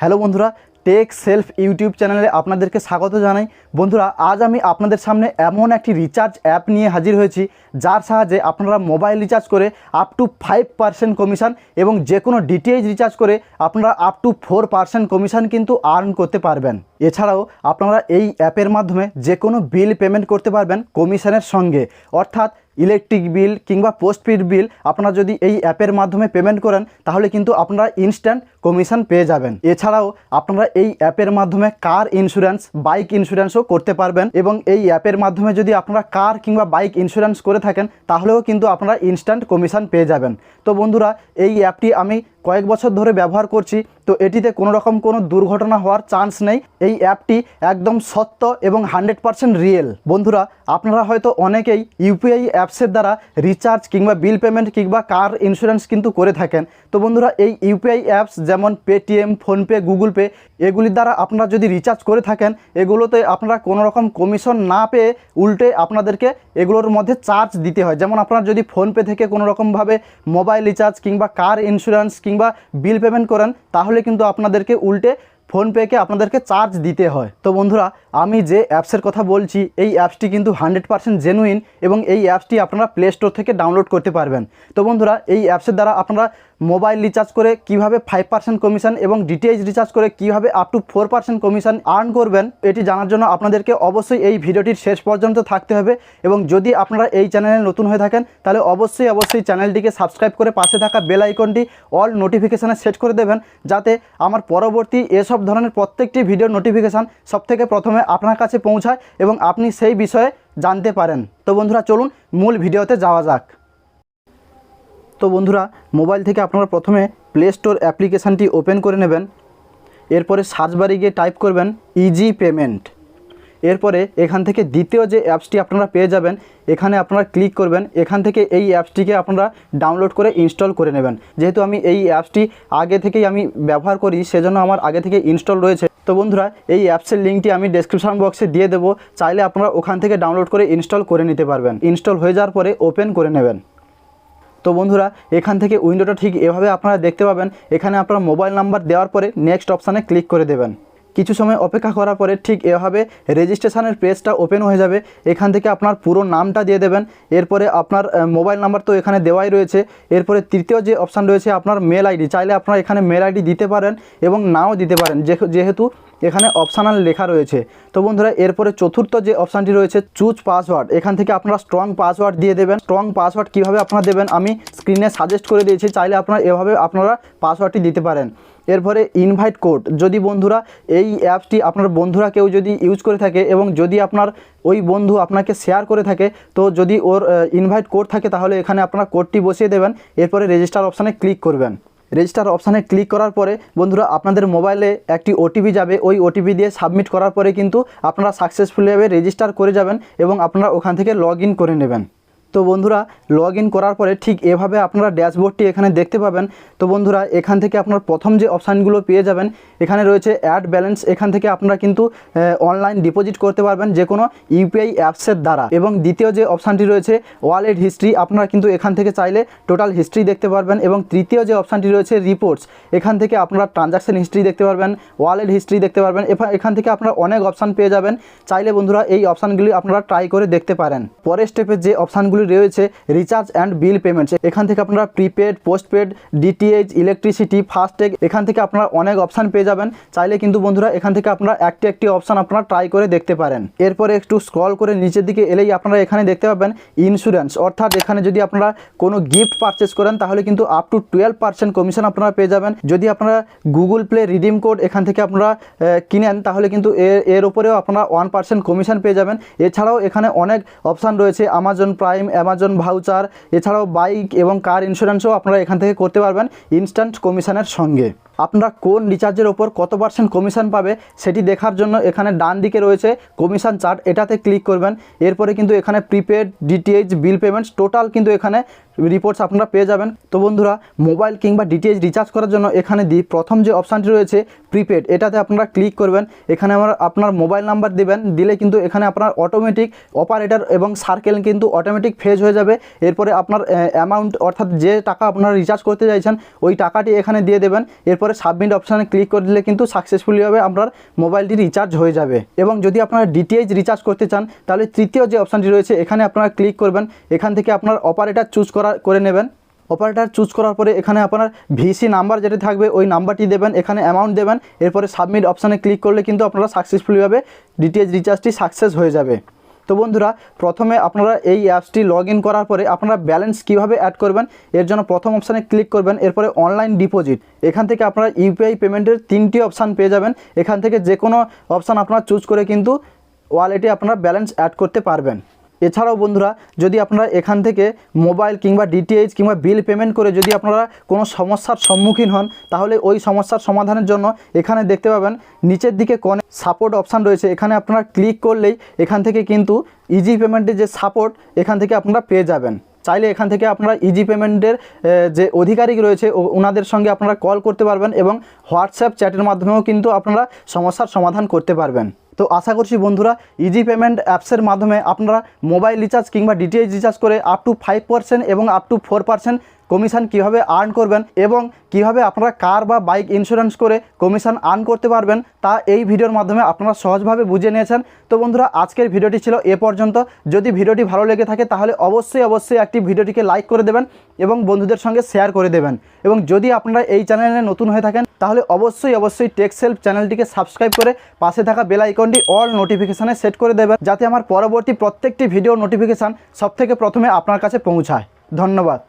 Hello বন্ধুরা take self YouTube চ্যানেলে আপনাদেরকে স্বাগত জানাই। বন্ধুরা, আজ আমি আপনাদের সামনে এমন একটি রিচার্জ অ্যাপ নিয়ে হাজির হয়েছি, যার সাহায্যে আপনারা মোবাইল রিচার্জ করে up to five percent commission এবং যে কোনো ডিটিএইচ রিচার্জ করে আপনারা up to four percent commission কিন্তু আর্ন করতে পারবেন। এছাড়াও আপনারা এই অ্যাপের মাধ্যমে যে কোনো বিল পেমেন্ট করতে পারবেন কমিশনের সঙ্গে। অর্থাৎ ইলেকট্রিক বিল কিংবা পোস্টপেড বিল আপনারা যদি এই অ্যাপের মাধ্যমে পেমেন্ট করেন, তাহলে কিন্তু আপনারা ইনস্ট্যান্ট কমিশন পেয়ে যাবেন। এছাড়াও আপনারা এই অ্যাপের মাধ্যমে কার ইন্স্যুরেন্স বাইক ইন্স্যুরেন্সও করতে পারবেন এবং এই অ্যাপের মাধ্যমে যদি আপনারা কার কিংবা বাইক ইন্স্যুরেন্স করে থাকেন, তাহলেও কিন্তু আপনারা ইনস্ট্যান্ট কমিশন পেয়ে যাবেন। তো বন্ধুরা, এই অ্যাপটি আমি কয়েক বছর ধরে ব্যবহার করছি, তো এটিতে কোনো রকম কোনো দুর্ঘটনা হওয়ার চান্স নেই। এই অ্যাপটি একদম সত্য এবং হান্ড্রেড পারসেন্ট রিয়েল বন্ধুরা, আপনারা হয়তো অনেকেই ইউপিআই অ্যাপসের দ্বারা রিচার্জ কিংবা বিল পেমেন্ট কিংবা কার ইন্স্যুরেন্স কিন্তু করে থাকেন। তো বন্ধুরা, এই ইউপিআই অ্যাপস যেমন পেটিএম ফোনপে গুগল পে এগুলির দ্বারা আপনারা যদি রিচার্জ করে থাকেন, এগুলোতে আপনারা কোনো রকম কমিশন না পেয়ে উল্টে আপনাদেরকে এগুলোর মধ্যে চার্জ দিতে হয়। যেমন আপনারা যদি ফোনপে থেকে কোনো রকমভাবে মোবাইল রিচার্জ কিংবা কার ইন্স্যুরেন্স কিংবা বিল পেমেন্ট করেন, তাহলে কিন্তু আপনাদেরকে উল্টে ফোনপেকে আপনাদেরকে চার্জ দিতে হয়। তো বন্ধুরা, আমি যে অ্যাপসের কথা বলছি, এই অ্যাপসটি কিন্তু হান্ড্রেড পার্সেন্ট জেনুইন এবং এই অ্যাপসটি আপনারা প্লে স্টোর থেকে ডাউনলোড করতে পারবেন। তো বন্ধুরা, এই অ্যাপসের দ্বারা আপনারা মোবাইল রিচার্জ করে কীভাবে ফাইভ পার্সেন্ট কমিশন এবং ডিটিএইচ রিচার্জ করে কীভাবে up to four percent commission earn করবেন, এটি জানার জন্য আপনাদেরকে অবশ্যই এই ভিডিওটির শেষ পর্যন্ত থাকতে হবে এবং যদি আপনারা এই চ্যানেলে নতুন হয়ে থাকেন, তাহলে অবশ্যই অবশ্যই চ্যানেলটিকে সাবস্ক্রাইব করে পাশে থাকা বেল আইকনটি অল নোটিফিকেশানে সেট করে দেবেন, যাতে আমার পরবর্তী এসব ধরনের প্রত্যেকটি ভিডিওর নোটিফিকেশান সবথেকে প্রথমে আপনার কাছে পৌঁছায় এবং আপনি সেই বিষয়ে জানতে পারেন। তো বন্ধুরা, চলুন মূল ভিডিওতে যাওয়া যাক। তো বন্ধুরা, মোবাইল থেকে আপনারা প্রথমে প্লে স্টোর অ্যাপ্লিকেশানটি ওপেন করে নেবেন। এরপরে সার্চ বারে গিয়ে টাইপ করবেন ইজি পেমেন্ট এরপরে এখান থেকে দ্বিতীয় যে অ্যাপসটি আপনারা পেয়ে যাবেন, এখানে আপনারা ক্লিক করবেন। এখান থেকে এই অ্যাপসটিকে আপনারা ডাউনলোড করে ইনস্টল করে নেবেন। যেহেতু আমি এই অ্যাপসটি আগে থেকেই আমি ব্যবহার করি, সেজন্য আমার আগে থেকে ইনস্টল রয়েছে। তো বন্ধুরা, এই অ্যাপসের লিঙ্কটি আমি ডেসক্রিপশন বক্সে দিয়ে দেবো। চাইলে আপনারা ওখান থেকে ডাউনলোড করে ইনস্টল করে নিতে পারবেন। ইনস্টল হয়ে যাওয়ার পরে ওপেন করে নেবেন। তো বন্ধুরা, এখান থেকে উইন্ডোটা ঠিক এভাবে আপনারা দেখতে পাবেন। এখানে আপনারা মোবাইল নাম্বার দেওয়ার পরে নেক্সট অপশানে ক্লিক করে দেবেন। কিছু সময় অপেক্ষা করার পরে ঠিক এভাবে রেজিস্ট্রেশনের পেজটা ওপেন হয়ে যাবে। এখান থেকে আপনার পুরো নামটা দিয়ে দেবেন। এরপরে আপনার মোবাইল নাম্বার তো এখানে দেওয়াই রয়েছে। এরপরে তৃতীয় যে অপশান রয়েছে আপনার মেল আইডি চাইলে আপনারা এখানে মেল আইডি দিতে পারেন এবং নাও দিতে পারেন যেহেতু এখানে অপশানাল লেখা রয়েছে। তো বন্ধুরা, এরপরে চতুর্থ যে অপশানটি রয়েছে চুজ পাসওয়ার্ড এখান থেকে আপনারা স্ট্রং পাসওয়ার্ড দিয়ে দেবেন। স্ট্রং পাসওয়ার্ড কীভাবে আপনারা দেবেন, আমি স্ক্রিনে সাজেস্ট করে দিয়েছি। চাইলে আপনারা এভাবে আপনারা পাসওয়ার্ডটি দিতে পারেন। এরপরে ইনভাইট কোড যদি বন্ধুরা এই অ্যাপসটি আপনার বন্ধুরা কেউ যদি ইউজ করে থাকে এবং যদি আপনার ওই বন্ধু আপনাকে শেয়ার করে থাকে, তো যদি ওর ইনভাইট কোড থাকে তাহলে এখানে আপনার কোডটি বসিয়ে দেবেন। এরপরে রেজিস্টার অপশানে ক্লিক করবেন। রেজিস্টার অপশানে ক্লিক করার পরে বন্ধুরা আপনাদের মোবাইলে একটি ওটিপি যাবে। ওই ওটিপি দিয়ে সাবমিট করার পরে কিন্তু আপনারা সাকসেসফুলিভাবে রেজিস্টার করে যাবেন এবং আপনারা ওখান থেকে লগ করে নেবেন। তো বন্ধুরা লগ ইন করার পরে ঠিক এভাবে আপনারা ড্যাশবোর্ডটি এখানে দেখতে পাবেন। তো বন্ধুরা, এখান থেকে আপনার প্রথম যে অপশানগুলো পেয়ে যাবেন, এখানে রয়েছে অ্যাড ব্যালেন্স এখান থেকে আপনারা কিন্তু অনলাইন ডিপোজিট করতে পারবেন যে কোনো ইউপিআই অ্যাপসের দ্বারা। এবং দ্বিতীয় যে অপশানটি রয়েছে ওয়ালেট হিস্ট্রি আপনারা কিন্তু এখান থেকে চাইলে টোটাল হিস্ট্রি দেখতে পারবেন। এবং তৃতীয় যে অপশানটি রয়েছে রিপোর্টস এখান থেকে আপনারা ট্রানজাকশন হিস্ট্রি দেখতে পারবেন ওয়ালেট হিস্ট্রি দেখতে পারবেন। এখান থেকে আপনারা অনেক অপশান পেয়ে যাবেন। চাইলে বন্ধুরা, এই অপশানগুলি আপনারা ট্রাই করে দেখতে পারেন। পরের স্টেপে যে অপশানগুলি রয়েছে রিচার্জ অ্যান্ড বিল পেমেন্টস এখান থেকে আপনারা prepaid postpaid DTH electricity FASTag এখান থেকে আপনারা অনেক অপশান পেয়ে যাবেন। চাইলে কিন্তু বন্ধুরা, এখান থেকে আপনারা একটি একটি অপশান আপনারা ট্রাই করে দেখতে পারেন। এরপরে একটু স্ক্রল করে নিচের দিকে এলেই আপনারা এখানে দেখতে পাবেন ইন্স্যুরেন্স অর্থাৎ এখানে যদি আপনারা কোনো গিফট পারচেস করেন, তাহলে কিন্তু up to twelve percent commission আপনারা পেয়ে যাবেন। যদি আপনারা গুগল প্লে রিডিম কোড এখান থেকে আপনারা কিনেন, তাহলে কিন্তু এর এর উপরেও আপনারা ওয়ান পার্সেন্ট কমিশন পেয়ে যাবেন। এছাড়াও এখানে অনেক অপশান রয়েছে। আমাজন প্রাইম অ্যামাজন ভাউচার এছাড়াও বাইক এবং কার ইন্স্যুরেন্সও আপনারা এখান থেকে করতে পারবেন ইনস্ট্যান্ট কমিশনের সঙ্গে। আপনারা কোন রিচার্জের ওপর কত পার্সেন্ট কমিশন পাবে সেটি দেখার জন্য এখানে ডান দিকে রয়েছে কমিশন চার্ট এটাতে ক্লিক করবেন। এরপরে কিন্তু এখানে prepaid DTH bill payments total কিন্তু এখানে রিপোর্টস আপনারা পেয়ে যাবেন। তো বন্ধুরা মোবাইল কিংবা ডিটিএইচ রিচার্জ করার জন্য এখানে দি প্রথম যে অপশানটি রয়েছে প্রিপেড এটাতে আপনারা ক্লিক করবেন। এখানে আমার, আপনার মোবাইল নাম্বার দিবেন। দিলে কিন্তু এখানে আপনার অটোমেটিক অপারেটর এবং সার্কেল কিন্তু অটোমেটিক ফেজ হয়ে যাবে। এরপরে আপনার অ্যামাউন্ট অর্থাৎ যে টাকা আপনারা রিচার্জ করতে চাইছেন, ওই টাকাটি এখানে দিয়ে দেবেন। এরপরে এরপরে সাবমিট অপশানে ক্লিক করে দিলে কিন্তু সাকসেসফুলিভাবে আপনার মোবাইলটি রিচার্জ হয়ে যাবে। এবং যদি আপনারা ডিটিএইচ রিচার্জ করতে চান, তাহলে তৃতীয় যে অপশানটি রয়েছে, এখানে আপনারা ক্লিক করবেন। এখান থেকে আপনার অপারেটার চুজ করা, করে নেবেন। অপারেটার চুজ করার পরে এখানে আপনার ভিসি নাম্বার যেটা থাকবে, ওই নাম্বারটি দেবেন, এখানে অ্যামাউন্ট দেবেন। এরপরে সাবমিট অপশানে ক্লিক করলে কিন্তু আপনারা সাকসেসফুলিভাবে ডিটিএইচ রিচার্জটি সাকসেস হয়ে যাবে। তো বন্ধুরা, প্রথমে আপনারা এই অ্যাপসটি লগ ইন করার পরে আপনারা ব্যালেন্স কীভাবে অ্যাড করবেন, এর জন্য প্রথম অপশানে ক্লিক করবেন, এরপরে অনলাইন ডিপোজিট এখান থেকে আপনারা ইউপিআই পেমেন্টের তিনটি অপশান পেয়ে যাবেন। এখান থেকে যে কোনো অপশান আপনারা চুজ করে কিন্তু ওয়ালেটে আপনারা ব্যালেন্স অ্যাড করতে পারবেন। এছাড়াও বন্ধুরা, যদি আপনারা এখান থেকে মোবাইল কিংবা ডিটিএইচ কিংবা বিল পেমেন্ট করে যদি আপনারা কোনো সমস্যার সম্মুখীন হন, তাহলে ওই সমস্যার সমাধানের জন্য এখানে দেখতে পাবেন, নিচের দিকে কোণে সাপোর্ট অপশান রয়েছে। এখানে আপনারা ক্লিক করলেই এখান থেকে কিন্তু ইজি পেমেন্টের যে সাপোর্ট, এখান থেকে আপনারা পেয়ে যাবেন। চাইলে এখান থেকে আপনারা ইজি পেমেন্টের যে অধিকারিক রয়েছে ওনাদের সঙ্গে আপনারা কল করতে পারবেন এবং হোয়াটসঅ্যাপ চ্যাটের মাধ্যমেও কিন্তু আপনারা সমস্যার সমাধান করতে পারবেন। তো আশা করছি বন্ধুরা ইজি পেমেন্ট অ্যাপসের মাধ্যমে আপনারা মোবাইল রিচার্জ কিংবা ডিটিএইচ রিচার্জ করে আপ টু ফাইভ পার্সেন্ট এবং up to four percent commission কীভাবে আর্ন করবেন এবং কীভাবে আপনারা কার বা বাইক ইন্স্যুরেন্স করে কমিশন আর্ন করতে পারবেন, তা এই ভিডিওর মাধ্যমে আপনারা সহজভাবে বুঝে নিয়েছেন। তো বন্ধুরা, আজকের ভিডিওটি ছিল এ পর্যন্ত। যদি ভিডিওটি ভালো লেগে থাকে, তাহলে অবশ্যই অবশ্যই একটি ভিডিওটিকে লাইক করে দেবেন এবং বন্ধুদের সঙ্গে শেয়ার করে দেবেন। এবং যদি আপনারা এই চ্যানেলে নতুন হয়ে থাকেন, তাহলে অবশ্যই অবশ্যই টেক্সেলফ চ্যানেলটিকে সাবস্ক্রাইব করে পাশে থাকা বেল আইকনটি অল নোটিফিকেশানে সেট করে দেবেন, যাতে আমার পরবর্তী প্রত্যেকটি ভিডিও নোটিফিকেশান সবথেকে প্রথমে আপনার কাছে পৌঁছায়। ধন্যবাদ।